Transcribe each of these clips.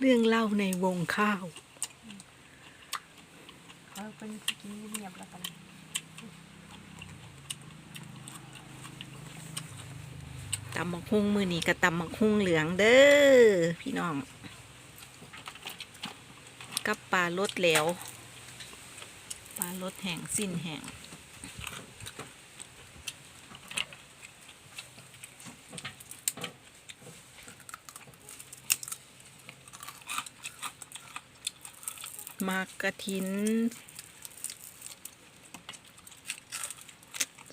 เรื่องเล่าในวงข้าวเขาเป็นกินเงียบแล้วกันตำมักฮุ้งมือนี้ก็ตำมักฮุ้งเหลืองเด้อพี่น้องกับปลารสแหลวปลารสแห้งสิ้นแห้ง มากกระทิน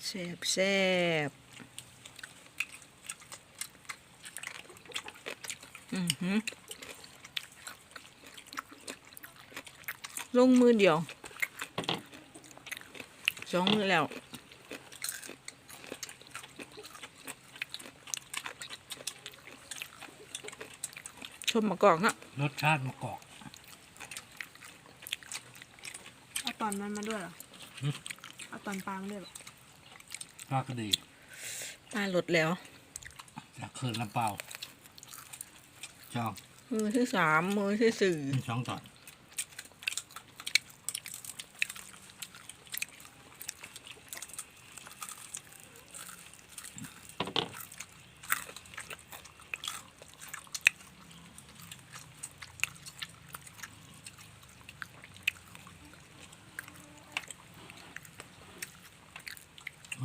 แซ่บแซ่บอือหือลงมือเดียวสองมือแล้วชมมากอกนะรสชาติมะกอก เอา ตอนมันมาด้วยเหรอหึ เอาตอนปลามาด้วยเหรอปลากระดีปลาหลดแล้ว จากเขื่อนลำเปาจองมือที่สามมือที่สี่มีสองตอน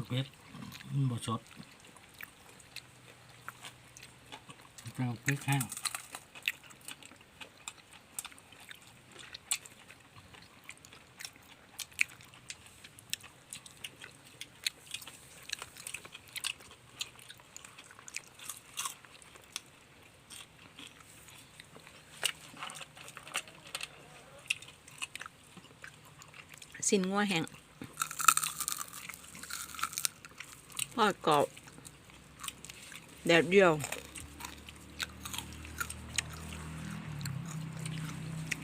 เพ็ดมันบดสดจะเอาพริกแห้งสินงัวแห้ง ทอดกรอบแดดเดียว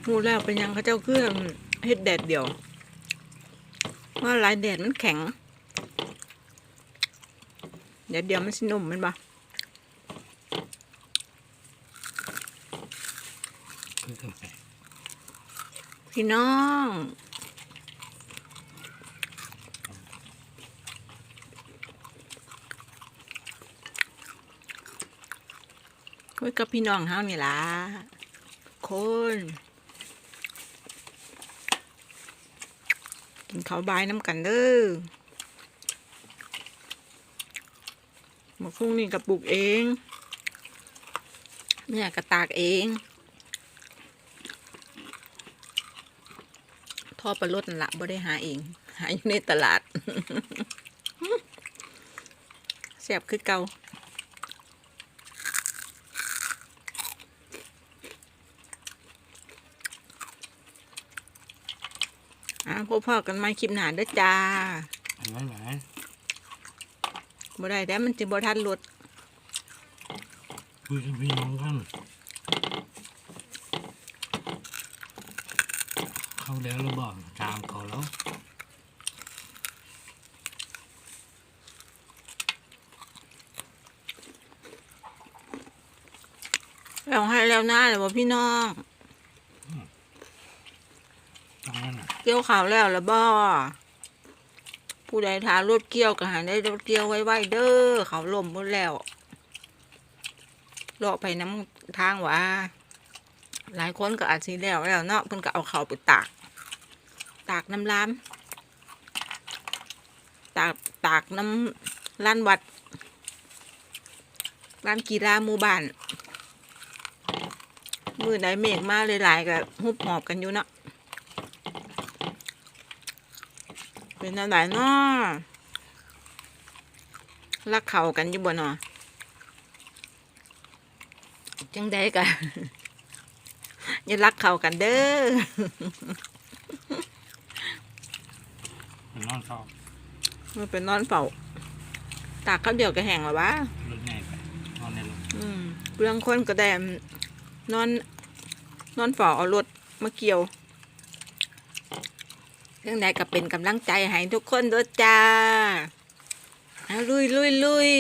พูดแล้วเป็นยังเขาเจ้าเครื่องเฮ็ดแดดเดียวว่าลายแดดมันแข็งแดดเดียวมันสินุ่มแมันปะพริกกาแฟพี่น้อง คุยกับพี่น้องเฮานี่ล่ะคนกินข้าวบายน้ำกันเด้อมะคุ้งนี่กับปลูกเองแม่ยกระตากเองท่อประลดนั่นละบ่ได้หาเอง หาอยู่ในตลาดแซ่บคือเก่า อะพบพ่อกันใหม่คลิปหน้าเด้อจ้าอันนั้นไหนบ่ได้แต่มันจะบ่ทันรถคุยกับพี่น้องกันเข้าแล้วหรือเปล่าตามเขาแล้วแล้วให้แล้วหน้าเลยบ่พี่น้องตรงนั้นน่ะ เกี่ยวข่าวแล้วละบ่ผู้ใดทารถเกี่ยวก็หาได้รถเกี่ยวไว้ๆเด้อเขาลมหมดแล้วเลาะไปน้ำทางว่าหลายคนก็อาจสิแล้วแล้วเนาะเพิ่นก็เอาเขาวไปตาก ตากน้ำล้ามตากตากน้ำล้านวัดร้านกีฬาหมู่บ้าน มือใดเมฆมาหลายๆก็หุบหอบกันอยู่เนาะ เป็นอะไรเนาะรักเขากันอยู่บ่เนาะจังได้กันอย่ารักเขากันเด้อมันนอนเฝ้ามันเป็นนอนเฝ้าตากข้าวเดียวก็แห้งแล้ววะรถง่ายไปนอนในรถอืมเรื่องคนก็ได้นอน นอนเฝ้าเอารถมาเกี่ยว เรื่องใดก็เป็นกำลังใจให้ทุกคนด้วยจ้าเอาลุยลุยลุย